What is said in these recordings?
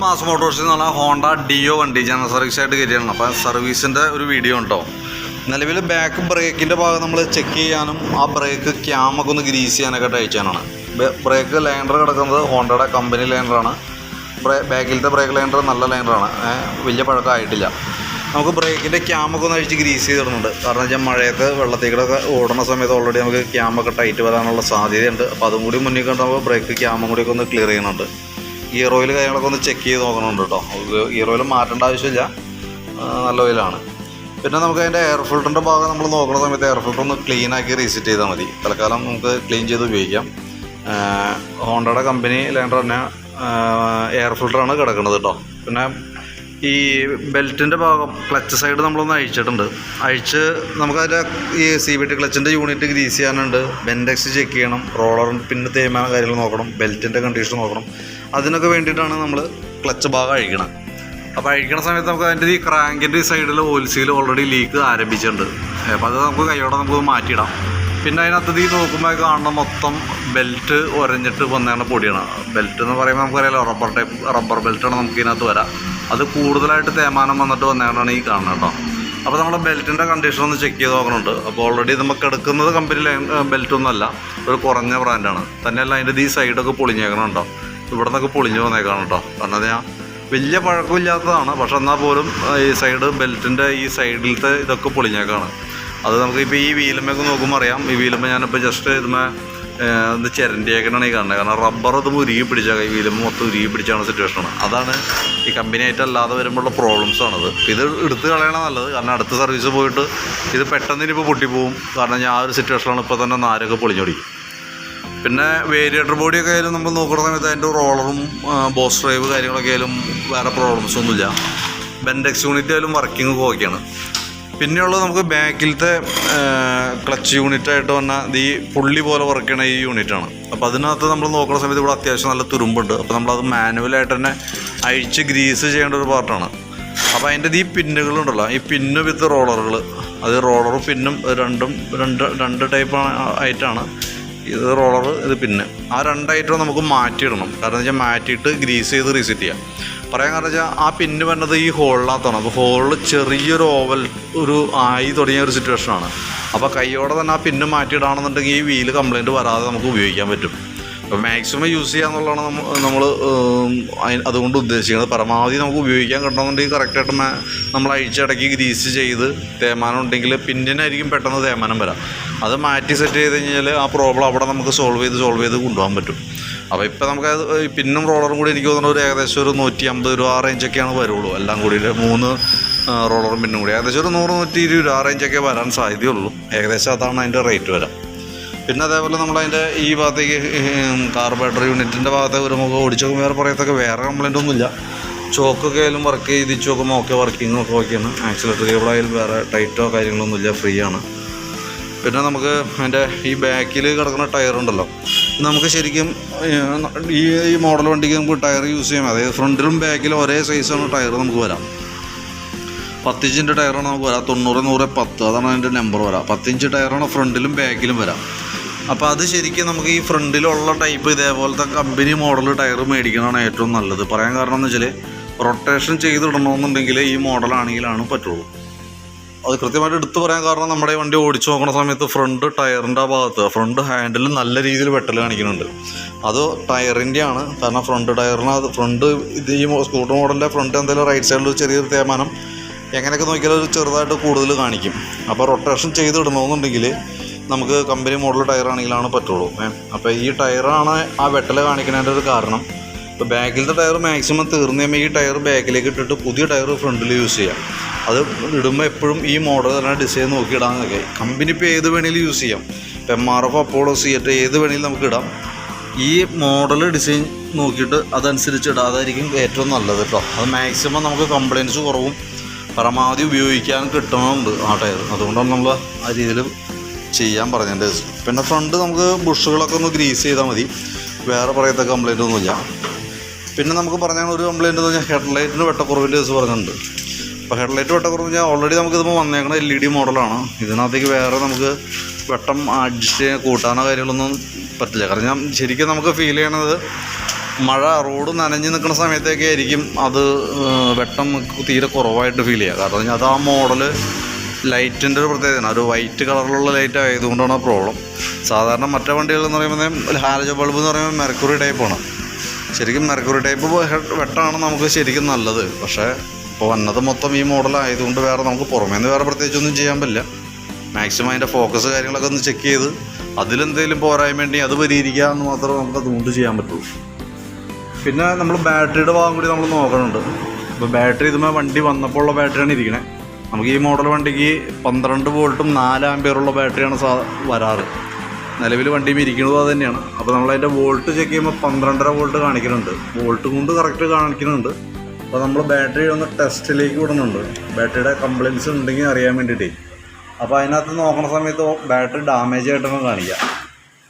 Mass Motors എന്ന് പറഞ്ഞാൽ Honda Dio വണ്ടി. ജനറൽ സർവീസ് ആയിട്ട് കയറിയാണ് അപ്പോൾ സർവീസിന്റെ ഒരു വീഡിയോ ഉണ്ടോ? നിലവിൽ ബാക്ക് ബ്രേക്കിന്റെ ഭാഗം നമ്മൾ ചെക്ക് ചെയ്യാനും ആ ബ്രേക്ക് ക്യാമൊക്കെ ഒന്ന് ഗ്രീസ് ചെയ്യാനൊക്കെ അയച്ചാനാണ് ബ്രേക്ക് ലൈൻഡർ കിടക്കുന്നത് ഹോണ്ടയുടെ കമ്പനി ലൈൻഡറാണ് ബ്രേ ബാക്കിലത്തെ ബ്രേക്ക് ലൈൻഡർ നല്ല ലൈൻഡറാണ് വലിയ പഴക്കമായിട്ടില്ല നമുക്ക് ബ്രേക്കിന്റെ ക്യാമൊക്കെ ഒന്ന് അഴിച്ച് ഗ്രീസ് ചെയ്തിടുന്നുണ്ട്. കാരണം വെച്ചാൽ മഴയൊക്കെ വെള്ളത്തേക്കിടൊക്കെ ഓടുന്ന സമയത്ത് ഓൾറെഡി നമുക്ക് ക്യാമൊക്കെ ടൈറ്റ് വരാനുള്ള സാധ്യതയുണ്ട്. അപ്പോൾ അതും കൂടി മുന്നിൽ കണ്ടുമ്പോൾ ബ്രേക്ക് ക്യാമും കൂടിയൊക്കെ ഒന്ന് ക്ലിയർ ചെയ്യുന്നുണ്ട്. ഗിയർ ഓയിൽ കാര്യങ്ങളൊക്കെ ഒന്ന് ചെക്ക് ചെയ്ത് നോക്കണമുണ്ട് കേട്ടോ ഗിയർ ഓയിൽ മാറ്റേണ്ട ആവശ്യമില്ല. നല്ല ഓയിലാണ് പിന്നെ നമുക്ക് അതിന്റെ എയർ ഫിൽറ്ററിന്റെ ഭാഗം നമ്മൾ നോക്കുന്ന സമയത്ത് എയർ ഫിൽറ്റർ ഒന്ന് ക്ലീൻ ആക്കി റീസെറ്റ് ചെയ്താൽ മതി. തൽക്കാലം നമുക്ക് ക്ലീൻ ചെയ്ത് ഉപയോഗിക്കാം. ഹോണ്ടയുടെ കമ്പനി ലാൻഡർ തന്നെ എയർ ഫിൽറ്ററാണ് കിടക്കുന്നത് കേട്ടോ പിന്നെ ഈ ബെൽറ്റിന്റെ ഭാഗം ക്ലച്ച് സൈഡ് നമ്മളൊന്ന് അഴിച്ചിട്ടുണ്ട്. അഴിച്ച് നമുക്കതിന്റെ ഈ സി ബി ടി ക്ലച്ചിന്റെ യൂണിറ്റ് ഗ്രീസ് ചെയ്യാനുണ്ട്. ബെൻഡെക്സ് ചെക്ക് ചെയ്യണം. റോളറും പിന്നെ തേയ്മാനം കാര്യങ്ങൾ നോക്കണം. ബെൽറ്റിന്റെ കണ്ടീഷൻ നോക്കണം. അതിനൊക്കെ വേണ്ടിയിട്ടാണ് നമ്മൾ ക്ലച്ച് ഭാഗം അഴിക്കണം. അപ്പോൾ അഴിക്കണ സമയത്ത് നമുക്ക് അതിന്റെ ഈ ക്രാങ്കിന്റെ സൈഡിൽ ഓൽസിയിൽ ഓൾറെഡി ലീക്ക് ആരംഭിച്ചിട്ടുണ്ട്. അപ്പോൾ അത് നമുക്ക് കൈയോടെ നമുക്ക് മാറ്റിയിടാം. പിന്നെ അതിനകത്ത് ഈ നോക്കുമ്പോൾ കാണുന്ന മൊത്തം ബെൽറ്റ് ഉരഞ്ഞിട്ട് വന്നതാണ് പൊടിയാണ്. ബെൽറ്റ് എന്ന് പറയുമ്പോൾ നമുക്കറിയാലോ റബ്ബർ ടൈപ്പ് റബ്ബർ ബെൽറ്റാണ് നമുക്ക് ഇതിനകത്ത് വരാം. അത് കൂടുതലായിട്ട് തേമാനം വന്നിട്ട് വന്നതാണ് ഈ കാണുന്നത് കേട്ടോ. അപ്പോൾ നമ്മുടെ ബെൽറ്റിന്റെ കണ്ടീഷൻ ഒന്ന് ചെക്ക് ചെയ്ത് നോക്കണുണ്ട്. അപ്പോൾ ഓൾറെഡി നമുക്ക് എടുക്കുന്നത് കമ്പനി ബെൽറ്റ് ഒന്നുമല്ല. ഒരു കുറഞ്ഞ ബ്രാൻഡാണ് തന്നെയല്ല അതിന്റെ ഈ സൈഡൊക്കെ പൊളിഞ്ഞേക്കണുണ്ടോ ഇവിടെ നിന്നൊക്കെ പൊളിഞ്ഞു വന്നേക്കാണ് കേട്ടോ കാരണം ഞാൻ വലിയ പഴക്കമില്ലാത്തതാണ്. പക്ഷെ എന്നാൽ പോലും ഈ സൈഡ് ബെൽറ്റിന്റെ ഈ സൈഡിലത്തെ ഇതൊക്കെ പൊളിഞ്ഞേക്കാണ്. അത് നമുക്ക് ഇപ്പോൾ ഈ വീലുമൊക്കെ നോക്കുമ്പോൾ അറിയാം. ഈ വീലുമ്പോൾ ഞാനിപ്പോൾ ജസ്റ്റ് ഇതുമേ ഇത് ചിരണ്ടിയേക്കണാണ് ഈ കാണുന്നത്. കാരണം റബ്ബർ അത് ഉരുകി പിടിച്ച ഈ വീലുമ്പോൾ മൊത്തം ഉരുകി പിടിച്ചാണ് സിറ്റുവേഷനാണ് അതാണ് ഈ കമ്പനി ആയിട്ട് അല്ലാതെ വരുമ്പോഴുള്ള പ്രോബ്ലംസ് ആണത്. ഇത് എടുത്ത് കളയണ നല്ലത്. കാരണം അടുത്ത സർവീസ് പോയിട്ട് ഇത് പെട്ടെന്ന് ഇനിയിപ്പോൾ പൊട്ടിപ്പോവും. കാരണം ഞാൻ ആ ഒരു സിറ്റുവേഷനാണ് ഇപ്പോൾ തന്നെ നാരൊക്കെ പൊളിഞ്ഞോടിക്കും. പിന്നെ വേരിയേറ്റർ ബോഡിയൊക്കെ ആയാലും നമ്മൾ നോക്കുന്ന സമയത്ത് അതിന്റെ റോളറും ബോസ് ഡ്രൈവ് കാര്യങ്ങളൊക്കെ ആയാലും വേറെ പ്രോബ്ലംസ് ഒന്നുമില്ല. ബെൻഡെക്സ് യൂണിറ്റ് ആയാലും വർക്കിംഗ് ഓക്കെയാണ് പിന്നെയുള്ളത് നമുക്ക് ബാക്കിലത്തെ ക്ലച്ച് യൂണിറ്റ് ആയിട്ട് വന്ന ഈ പുള്ളി പോലെ വർക്ക് ചെയ്യണ ഈ യൂണിറ്റാണ് അപ്പോൾ അതിനകത്ത് നമ്മൾ നോക്കുന്ന സമയത്ത് ഇവിടെ അത്യാവശ്യം നല്ല തുരുമ്പുണ്ട്. അപ്പോൾ നമ്മളത് മാനുവലായിട്ട് തന്നെ അഴിച്ച് ഗ്രീസ് ചെയ്യേണ്ട ഒരു പാർട്ടാണ് അപ്പോൾ അതിന്റെ ഈ പിന്നുകളുണ്ടല്ലോ ഈ പിന്ന് വിത്ത് റോളറുകൾ അത് റോളറും പിന്നും രണ്ടും രണ്ട് രണ്ട് ടൈപ്പ് ആയിട്ടാണ് ഇത് റോളർ ഇത് പിന്നെ. ആ രണ്ട് നമുക്ക് മാറ്റിയിടണം. കാരണം വെച്ചാൽ മാറ്റിയിട്ട് ഗ്രീസ് ചെയ്ത് റീസെറ്റ് ചെയ്യാം. പറയാൻ കാരണം വെച്ചാൽ ആ പിന്ന് വരുന്നത് ഈ ഹോളിനകത്താണ് അപ്പോൾ ഹോളിൽ ചെറിയൊരു ഓവൽ ഒരു ആയി തുടങ്ങിയ ഒരു സിറ്റുവേഷനാണ് അപ്പോൾ കൈയോടെ തന്നെ ആ പിന്ന് മാറ്റിയിടാണെന്നുണ്ടെങ്കിൽ ഈ വീൽ കംപ്ലൈന്റ് വരാതെ നമുക്ക് ഉപയോഗിക്കാൻ പറ്റും. അപ്പോൾ മാക്സിമം യൂസ് ചെയ്യാന്നുള്ളതാണ് നമ്മൾ അതുകൊണ്ട് ഉദ്ദേശിക്കുന്നത്. പരമാവധി നമുക്ക് ഉപയോഗിക്കാൻ കിട്ടണമെന്നുണ്ടെങ്കിൽ കറക്റ്റായിട്ട് നമ്മൾ അഴിച്ചടക്കി ഗ്രീസ് ചെയ്ത് തേമാനം ഉണ്ടെങ്കിൽ പിന്നിനായിരിക്കും പെട്ടെന്ന് തേമാനം വരാം. അത് മാറ്റി സെറ്റ് ചെയ്ത് കഴിഞ്ഞാൽ ആ പ്രോബ്ലം അവിടെ നമുക്ക് സോൾവ് ചെയ്ത് സോൾവ് ചെയ്ത് കൊണ്ടുപോകാൻ പറ്റും. അപ്പോൾ ഇപ്പോൾ നമുക്ക് പിന്നും റോളറും കൂടി എനിക്ക് തോന്നുന്നു ഒരു ഏകദേശം ഒരു നൂറ്റി അമ്പത് രൂപ ആ റേഞ്ചൊക്കെയാണ് വരുള്ളൂ. എല്ലാം കൂടി മൂന്ന് റോളറും പിന്നും കൂടി. ഏകദേശം ഒരു നൂറ് നൂറ്റി ഇരുപത് രൂപ ആ റേഞ്ചൊക്കെ വരാൻ സാധ്യതയുള്ളൂ. ഏകദേശം അതാണ് അതിന്റെ റേറ്റ് വരാം. പിന്നെ അതേപോലെ നമ്മളതിന്റെ ഈ ഭാഗത്തേക്ക് കാർബറേറ്റർ യൂണിറ്റിന്റെ ഒരു മുഖം ഓടിച്ചു നോക്കുമ്പോൾ വേറെ പറയത്തൊക്കെ വേറെ കംപ്ലൈന്റ് ഒന്നുമില്ല. ചോക്കൊക്കെ ആയാലും വർക്ക് ചെയ്ത് നോക്കുമ്പോൾ ഒക്കെ വർക്കിങ്ങൊക്കെ ഓക്കെയാണ് ആക്സിലേറ്റർ കേബിളായാലും വേറെ ടൈറ്റോ കാര്യങ്ങളൊന്നുമില്ല ഫ്രീ ആണ്. പിന്നെ നമുക്ക് അതിന്റെ ഈ ബാക്കിൽ കിടക്കുന്ന ടയർ ഉണ്ടല്ലോ. നമുക്ക് ശരിക്കും ഈ ഈ മോഡൽ വണ്ടിക്ക് നമുക്ക് ടയർ യൂസ് ചെയ്യാം. അതായത് ഫ്രണ്ടിലും ബാക്കിലും ഒരേ സൈസാണ് ടയർ നമുക്ക് വരാം. പത്തിഞ്ചിന്റെ ടയറാണ് നമുക്ക് വരാം. തൊണ്ണൂറ് നൂറ് പത്ത് അതാണ് അതിന്റെ നമ്പർ വരാം. പത്തിഞ്ച് ടയറാണ് ഫ്രണ്ടിലും ബാക്കിലും വരാം. അപ്പോൾ അത് ശരിക്കും നമുക്ക് ഈ ഫ്രണ്ടിലുള്ള ടൈപ്പ് ഇതേപോലത്തെ കമ്പനി മോഡൽ ടയർ മേടിക്കുന്നതാണ് ഏറ്റവും നല്ലത്. പറയാൻ കാരണം എന്ന് വെച്ചാൽ റൊട്ടേഷൻ ചെയ്തിടണമെന്നുണ്ടെങ്കിൽ ഈ മോഡലാണെങ്കിലാണ് പറ്റുള്ളൂ. അത് കൃത്യമായിട്ട് എടുത്തു പറയാൻ കാരണം നമ്മുടെ വണ്ടി ഓടിച്ചു നോക്കുന്ന സമയത്ത് ഫ്രണ്ട് ടയറിന്റെ ഭാഗത്ത് ഫ്രണ്ട് ഹാൻഡിൽ നല്ല രീതിയിൽ വെട്ടൽ കാണിക്കുന്നുണ്ട്. അത് ടയറിന്റെ ആണ് കാരണം ഫ്രണ്ട് ടയറിന് അത് ഫ്രണ്ട് ഇത് ഈ സ്കൂട്ടർ മോഡലിന്റെ ഫ്രണ്ട് എന്തായാലും റൈറ്റ് സൈഡിൽ ചെറിയൊരു തേമാനം. എങ്ങനെയൊക്കെ നോക്കിയാൽ ഒരു ചെറുതായിട്ട് കൂടുതൽ കാണിക്കും. അപ്പോൾ റൊട്ടേഷൻ ചെയ്തിടണമെന്നുണ്ടെങ്കിൽ നമുക്ക് കമ്പനി മോഡൽ ടയറാണെങ്കിലാണ് പറ്റുള്ളൂ. അപ്പോൾ ഈ ടയറാണ് ആ വെട്ടൽ കാണിക്കുന്നതിന്റെ ഒരു കാരണം. ഇപ്പോൾ ബാക്കിലത്തെ ടയർ മാക്സിമം തീർന്നു കഴിയുമ്പോൾ ഈ ടയർ ബാക്കിലേക്ക് ഇട്ടിട്ട് പുതിയ ടയർ ഫ്രണ്ടിൽ യൂസ് ചെയ്യാം. അത് ഇടുമ്പോൾ എപ്പോഴും ഈ മോഡൽ തന്നെ ഡിസൈൻ നോക്കി. ഇടാമെന്നൊക്കെ കമ്പനി ഇപ്പോൾ ഏത് വേണമെങ്കിലും യൂസ് ചെയ്യാം. ഇപ്പം M R F Apollo CEAT ഏത് വേണമെങ്കിലും നമുക്ക് ഇടാം. ഈ മോഡൽ ഡിസൈൻ നോക്കിയിട്ട് അതനുസരിച്ച് ഇടാതായിരിക്കും ഏറ്റവും നല്ലത് കേട്ടോ അത് മാക്സിമം നമുക്ക് കംപ്ലയിൻസ് കുറവും പരമാവധി ഉപയോഗിക്കാൻ കിട്ടണമുണ്ട് ആ ടയർ അതുകൊണ്ടാണ് നമ്മൾ ആ രീതിയിൽ ചെയ്യാൻ പറഞ്ഞതിന്റെ പിന്നെ ഫ്രണ്ട് നമുക്ക് ബുഷുകളൊക്കെ ഒന്ന് ഗ്രീസ് ചെയ്താൽ മതി. വേറെ പറയത്തെ കംപ്ലയിന്റ് ഒന്നുമില്ല. പിന്നെ നമുക്ക് പറഞ്ഞാൽ ഒരു കംപ്ലൈന്റ് എന്ന് പറഞ്ഞാൽ ഹെഡ്ലൈറ്റിന് വെട്ടക്കുറവിന്റെ കേസ് പറഞ്ഞിട്ടുണ്ട്. അപ്പോൾ ഹെഡ്ലൈറ്റ് വെട്ടക്കുറവ് ഞാൻ ഓൾറെഡി നമുക്ക് ഇതിപ്പോൾ വന്നേക്കണ എൽ ഇ ഡി മോഡലാണ് ഇതിനകത്തേക്ക് വേറെ നമുക്ക് വെട്ടം അഡ്ജസ്റ്റ് കൂട്ടാനോ കാര്യങ്ങളൊന്നും പറ്റില്ല. കാരണം ഞാൻ ശരിക്കും നമുക്ക് ഫീൽ ചെയ്യണത് മഴ റോഡ് നനഞ്ഞ് നിൽക്കുന്ന സമയത്തൊക്കെ ആയിരിക്കും അത് വെട്ടം തീരെ കുറവായിട്ട് ഫീൽ ചെയ്യുക. കാരണം അത് ആ മോഡൽ ലൈറ്റിന്റെ ഒരു പ്രത്യേകതയാണ്. ഒരു വൈറ്റ് കളറിലുള്ള ലൈറ്റ് ആയതുകൊണ്ടാണ് ആ പ്രോബ്ലം സാധാരണ മറ്റേ വണ്ടികൾ എന്ന് പറയുമ്പോൾ ഹാലജ ബൾബ് എന്ന് പറയുമ്പോൾ മെർക്കുറി ടൈപ്പാണ് ശരിക്കും മെർക്കുറി ടൈപ്പ് വെട്ടാണ് നമുക്ക് ശരിക്കും നല്ലത്. പക്ഷേ ഇപ്പോൾ വന്നത് മൊത്തം ഈ മോഡലായതുകൊണ്ട് വേറെ നമുക്ക് പുറമേ നിന്ന് വേറെ പ്രത്യേകിച്ചൊന്നും ചെയ്യാൻ പറ്റില്ല. മാക്സിമം അതിന്റെ ഫോക്കസ് കാര്യങ്ങളൊക്കെ ഒന്ന് ചെക്ക് ചെയ്ത് അതിലെന്തെങ്കിലും പോരായ്മ ഉണ്ടെങ്കിൽ അത് പരിഹരിക്കുക എന്ന് മാത്രമേ നമുക്ക് അതുകൊണ്ട് ചെയ്യാൻ പറ്റുള്ളൂ പിന്നെ നമ്മൾ ബാറ്ററിയുടെ ഭാഗം കൂടി നമ്മൾ നോക്കണുണ്ട്. ഇപ്പോൾ ബാറ്ററി ഇതുമേ വണ്ടി വന്നപ്പോൾ ഉള്ള ബാറ്ററിയാണ് ഇരിക്കണേ. നമുക്ക് ഈ മോഡൽ വണ്ടിക്ക് പന്ത്രണ്ട് വോൾട്ടും നാല് ആമ്പിയറുള്ള ബാറ്ററിയാണ് സാ വരാറ്. നിലവിൽ വണ്ടിയും ഇരിക്കുന്നത് അത് തന്നെയാണ്. അപ്പോൾ നമ്മളതിന്റെ വോൾട്ട് ചെക്ക് ചെയ്യുമ്പോൾ പന്ത്രണ്ടര വോൾട്ട് കാണിക്കുന്നുണ്ട്. വോൾട്ട് കൊണ്ട് കറക്റ്റ് കാണിക്കുന്നുണ്ട്. അപ്പോൾ നമ്മൾ ബാറ്ററി ഒന്ന് ടെസ്റ്റിലേക്ക് വിടുന്നുണ്ട്. ബാറ്ററിയുടെ കംപ്ലയിൻസ് ഉണ്ടെങ്കിൽ അറിയാൻ വേണ്ടിയിട്ടേ. അപ്പോൾ അതിനകത്ത് നോക്കുന്ന സമയത്ത് ബാറ്ററി ഡാമേജ് ആയിട്ടൊന്നും കാണിക്കാം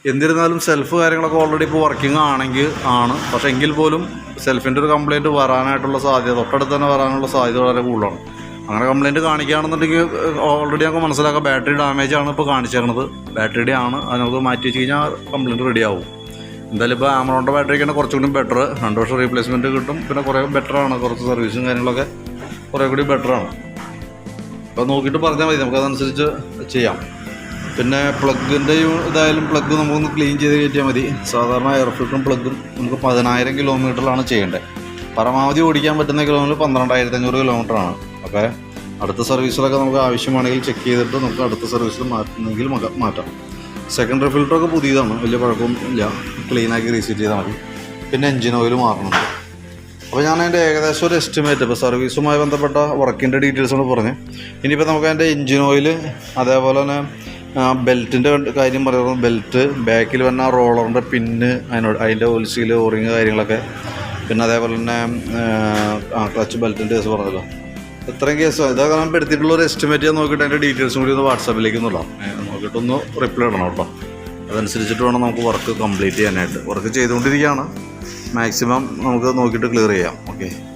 എന്നിരുന്നാലും സെൽഫ് കാര്യങ്ങളൊക്കെ ഓൾറെഡി ഇപ്പോൾ വർക്കിംഗ് ആണെങ്കിൽ ആണ്. പക്ഷേ എങ്കിൽ പോലും സെൽഫിന്റെ ഒരു കംപ്ലയിന്റ് വരാനായിട്ടുള്ള സാധ്യത തൊട്ടടുത്ത് തന്നെ വരാനുള്ള സാധ്യത വളരെ കൂടുതലാണ്. അങ്ങനെ കംപ്ലയിന്റ് കാണിക്കുകയാണെന്നുണ്ടെങ്കിൽ ഓൾറെഡി നമുക്ക് മനസ്സിലാക്കാം. ബാറ്ററി ഡാമേജ് ആണ് ഇപ്പോൾ കാണിച്ചേക്കണത്. ബാറ്ററിയുടെ ആണ്. അത് നമുക്ക് മാറ്റി വെച്ച് കഴിഞ്ഞാൽ കംപ്ലയിന്റ് റെഡി ആവും. എന്തായാലും ഇപ്പോൾ ആമറോണിന്റെ ബാറ്ററിക്കാണ് കുറച്ചുകൂടി ബെറ്റർ രണ്ട് വർഷം റീപ്ലേസ്മെന്റ് കിട്ടും. പിന്നെ കുറേ ബെറ്ററാണ് കുറച്ച് സർവീസും കാര്യങ്ങളൊക്കെ കുറേ കൂടി ബെറ്ററാണ് അപ്പോൾ നോക്കിയിട്ട് പറഞ്ഞാൽ മതി. നമുക്കതനുസരിച്ച് ചെയ്യാം. പിന്നെ പ്ലഗിന്റെ ഇതായാലും പ്ലഗ് നമുക്കൊന്ന് ക്ലീൻ ചെയ്ത് കയറ്റിയാൽ മതി. സാധാരണ എയർ ഫിൽറ്ററും പ്ലഗും നമുക്ക് പതിനായിരം കിലോമീറ്ററിലാണ് ചെയ്യേണ്ടത്. പരമാവധി ഓടിക്കാൻ പറ്റുന്ന കിലോമീറ്റർ പന്ത്രണ്ടായിരത്തി അഞ്ഞൂറ് കിലോമീറ്ററാണ് അപ്പോൾ അടുത്ത സർവീസിലൊക്കെ നമുക്ക് ആവശ്യമാണെങ്കിൽ ചെക്ക് ചെയ്തിട്ട് നമുക്ക് അടുത്ത സർവീസിൽ മാറ്റുന്നെങ്കിൽ മാറ്റാം. സെക്കൻഡറി ഫിൽറ്ററൊക്കെ പുതിയതാണ്. വലിയ കുഴപ്പമൊന്നും ഇല്ല. ക്ലീനാക്കി റീസെറ്റ് ചെയ്താൽ മതി. പിന്നെ എൻജിൻ ഓയിൽ മാറണുണ്ട് അപ്പോൾ ഞാൻ അതിന്റെ ഏകദേശം ഒരു എസ്റ്റിമേറ്റ് ഇപ്പോൾ സർവീസുമായി ബന്ധപ്പെട്ട വർക്കിന്റെ ഡീറ്റെയിൽസ് ആണ് പറഞ്ഞ് ഇനിയിപ്പോൾ നമുക്ക് അതിന്റെ എൻജിൻ ഓയിൽ അതേപോലെ തന്നെ ബെൽറ്റിന്റെ കാര്യം പറയുന്നത് ബെൽറ്റ് ബാക്കിൽ വന്ന റോളറിന്റെ പിന്ന് അതിനോട് അതിന്റെ ഒലിസിയിൽ ഓറിങ് കാര്യങ്ങളൊക്കെ. പിന്നെ അതേപോലെ തന്നെ ക്ലച്ച് ബെൽറ്റിന്റെ കേസ് പറഞ്ഞല്ലോ. ഇത്രയും കേസ്? ഇതൊക്കെ നമ്മൾ എടുത്തിട്ടുള്ള ഒരു എസ്റ്റിമേറ്റ് ഞാൻ നോക്കിയിട്ട് അതിന്റെ ഡീറ്റെയിൽസും കൂടി ഒന്ന് വാട്സാപ്പിലേക്ക് നോക്കിയിട്ട് ഒന്ന് റിപ്ലൈ ഇടണം കേട്ടോ. അതനുസരിച്ചിട്ട് വേണം നമുക്ക് വർക്ക് കംപ്ലീറ്റ് ചെയ്യാനായിട്ട്. വർക്ക് ചെയ്തുകൊണ്ടിരിക്കുകയാണ്. മാക്സിമം നമുക്ക് നോക്കിയിട്ട് ക്ലിയർ ചെയ്യാം. ഓക്കെ